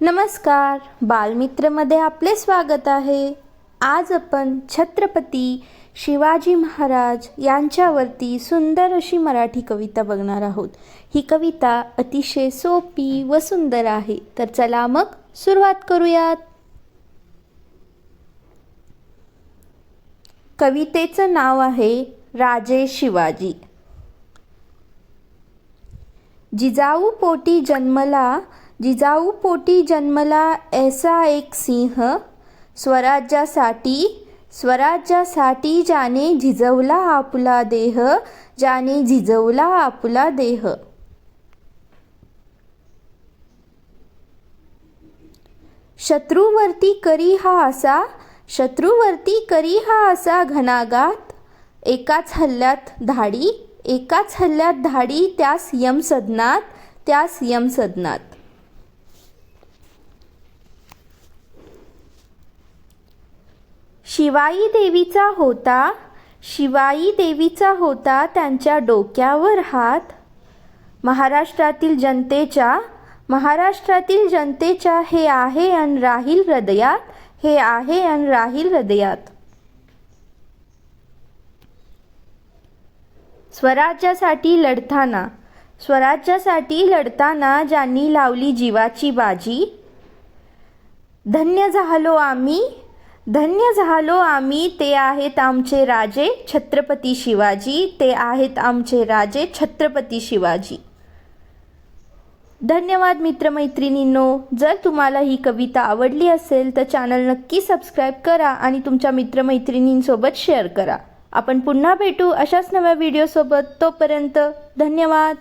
नमस्कार. बालमित्रमध्ये आपले स्वागत आहे. आज आपण छत्रपती शिवाजी महाराज यांच्यावरती सुंदर अशी मराठी कविता बघणार आहोत. ही कविता अतिशय सोपी व सुंदर आहे. तर चला मग सुरुवात करूयात. कवितेचं नाव आहे राजे शिवाजी. जिजाऊ पोटी जन्मला जिजाऊ पोटी जन्मला ऐसा एक सिंह स्वराज्यासाठी स्वराज्यासाठी ज्याने झिजवला आपला देह ज्याने झिजवला आपला देह. शत्रूवरती करी हा असा शत्रूवरती करी हा असा घनागात एकाच हल्ल्यात धाडी एकाच हल्ल्यात धाडी त्यास यमसदनात त्यास यमसदनात. शिवाई देवीचा होता. शिवाई देवीचा होता त्यांच्या डोक्यावर हात. महाराष्ट्रातील जनतेच्या महाराष्ट्रातील जनतेच्या हे आहे अन राहील हृदयात हे आहे अन राहील हृदयात. स्वराज्यासाठी लढताना स्वराज्यासाठी लढताना ज्यांनी लावली जीवाची बाजी धन्य झालो आम्ही धन्य झालो आम्ही ते आहेत आमचे राजे छत्रपती शिवाजी ते आहेत आमचे राजे छत्रपती शिवाजी. धन्यवाद मित्रमैत्रिणींनो जर तुम्हाला ही कविता आवडली असेल तर चॅनल नक्की सबस्क्राईब करा आणि तुमच्या मित्रमैत्रिणींसोबत शेअर करा. आपण पुन्हा भेटू अशाच नव्या व्हिडिओसोबत तोपर्यंत धन्यवाद.